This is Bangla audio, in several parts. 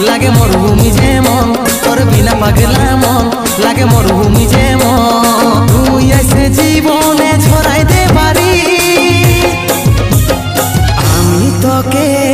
লাগে মরুভূমি যেমন, তোর বিনা পাগলা মন, লাগে মরুভূমি যেমন। তুই এসে জীবনে ছড়াইতে পারি আমি তোকে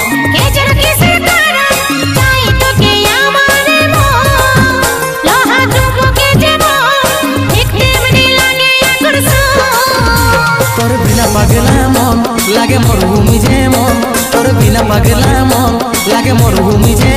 পাগলা মন লাগে মরুভূমি যে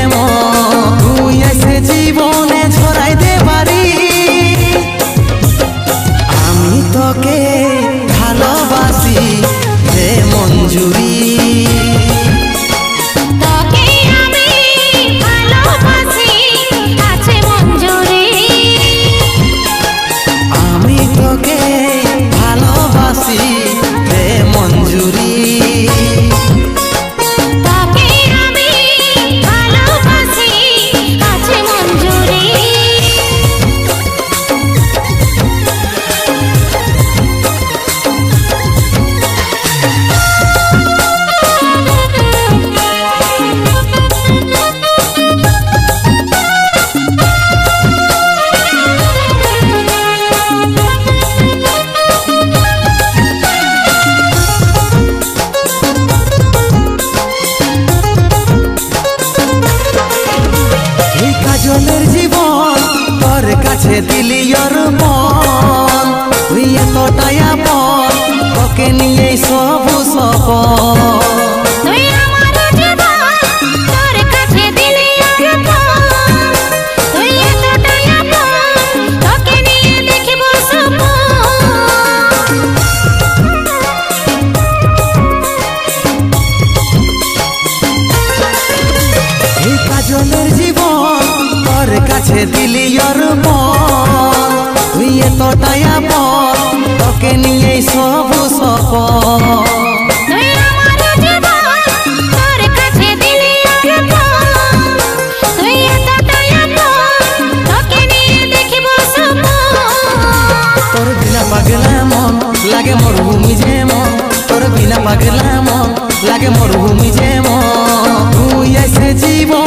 তোর মন, তুই এতটাই আপন তোকে নিয়েই সবু সপন পাগলা মন লাগে মরুভূমি যে মন তোর বিনা পাগলা মন লাগে মরুভূমি যে মন তুই এসে জীবন